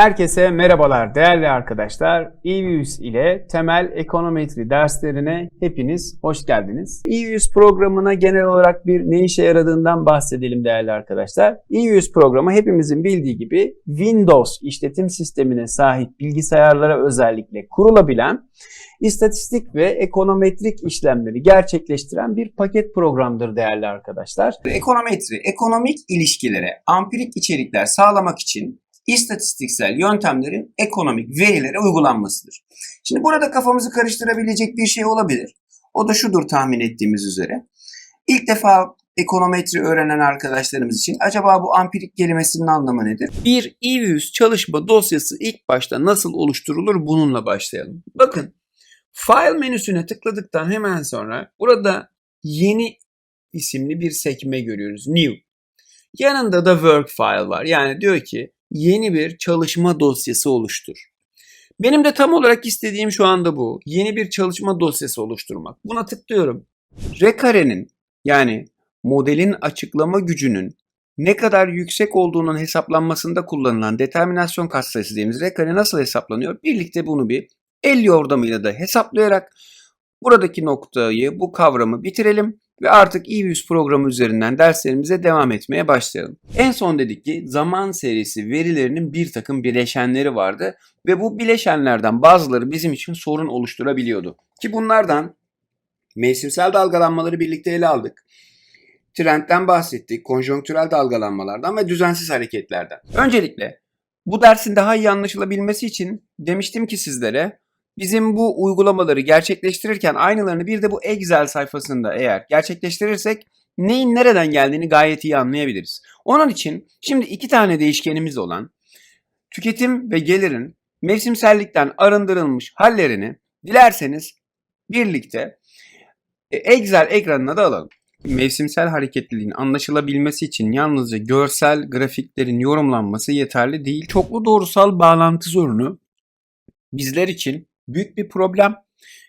Herkese merhabalar değerli arkadaşlar. EVUS ile temel ekonometri derslerine hepiniz hoş geldiniz. EVUS programına genel olarak bir ne işe yaradığından bahsedelim değerli arkadaşlar. EVUS programı hepimizin bildiği gibi Windows işletim sistemine sahip bilgisayarlara özellikle kurulabilen istatistik ve ekonometrik işlemleri gerçekleştiren bir paket programdır değerli arkadaşlar. Ekonometri, ekonomik ilişkilere ampirik içerikler sağlamak için istatistiksel yöntemlerin ekonomik verilere uygulanmasıdır. Şimdi burada kafamızı karıştırabilecek bir şey olabilir. O da şudur tahmin ettiğimiz üzere. İlk defa ekonometri öğrenen arkadaşlarımız için acaba bu ampirik kelimesinin anlamı nedir? Bir EVUS çalışma dosyası ilk başta nasıl oluşturulur bununla başlayalım. Bakın File menüsüne tıkladıktan hemen sonra burada yeni isimli bir sekme görüyoruz. New. Yanında da work file var. Yani diyor ki yeni bir çalışma dosyası oluştur. Benim de tam olarak istediğim şu anda bu. Yeni bir çalışma dosyası oluşturmak. Buna tıklıyorum. Rekarenin yani modelin açıklama gücünün ne kadar yüksek olduğunun hesaplanmasında kullanılan determinasyon katsayısı dediğimiz rekare nasıl hesaplanıyor? Birlikte bunu bir el yordamıyla da hesaplayarak buradaki noktayı, bu kavramı bitirelim ve artık EVUS programı üzerinden derslerimize devam etmeye başlayalım. En son dedik ki zaman serisi verilerinin bir takım bileşenleri vardı ve bu bileşenlerden bazıları bizim için sorun oluşturabiliyordu. Ki bunlardan mevsimsel dalgalanmaları birlikte ele aldık. Trendten bahsettik, konjonktürel dalgalanmalardan ve düzensiz hareketlerden. Öncelikle bu dersin daha iyi anlaşılabilmesi için demiştim ki sizlere bizim bu uygulamaları gerçekleştirirken aynılarını bir de bu Excel sayfasında eğer gerçekleştirirsek neyin nereden geldiğini gayet iyi anlayabiliriz. Onun için şimdi iki tane değişkenimiz olan tüketim ve gelirin mevsimsellikten arındırılmış hallerini dilerseniz birlikte e, Excel ekranına da alalım. Mevsimsel hareketliliğin anlaşılabilmesi için yalnızca görsel grafiklerin yorumlanması yeterli değil. Çoklu doğrusal bağlantı sorunu bizler için büyük bir problem.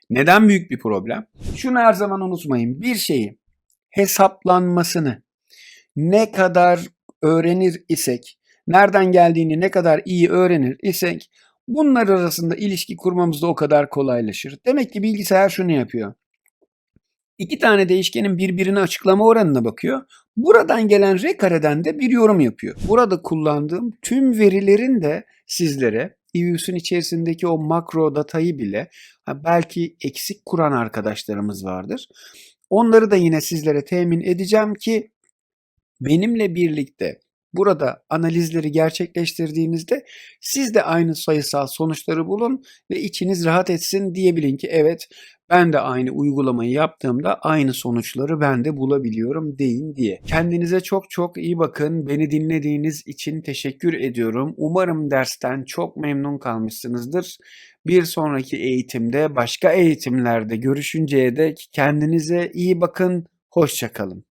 Neden büyük bir problem? Şunu her zaman unutmayın. Bir şeyi hesaplanmasını ne kadar öğrenir isek, nereden geldiğini ne kadar iyi öğrenir isek bunlar arasında ilişki kurmamız da o kadar kolaylaşır. Demek ki bilgisayar şunu yapıyor. İki tane değişkenin birbirini açıklama oranına bakıyor. Buradan gelen r kareden de bir yorum yapıyor. Burada kullandığım tüm verilerin de sizlere EVUS'un içerisindeki o makro datayı bile belki eksik kuran arkadaşlarımız vardır. Onları da yine sizlere temin edeceğim ki benimle birlikte burada analizleri gerçekleştirdiğinizde siz de aynı sayısal sonuçları bulun ve içiniz rahat etsin diyebilin ki evet ben de aynı uygulamayı yaptığımda aynı sonuçları ben de bulabiliyorum deyin diye. Kendinize çok çok iyi bakın. Beni dinlediğiniz için teşekkür ediyorum. Umarım dersten çok memnun kalmışsınızdır. Bir sonraki eğitimde başka eğitimlerde görüşünceye dek kendinize iyi bakın. Hoşçakalın.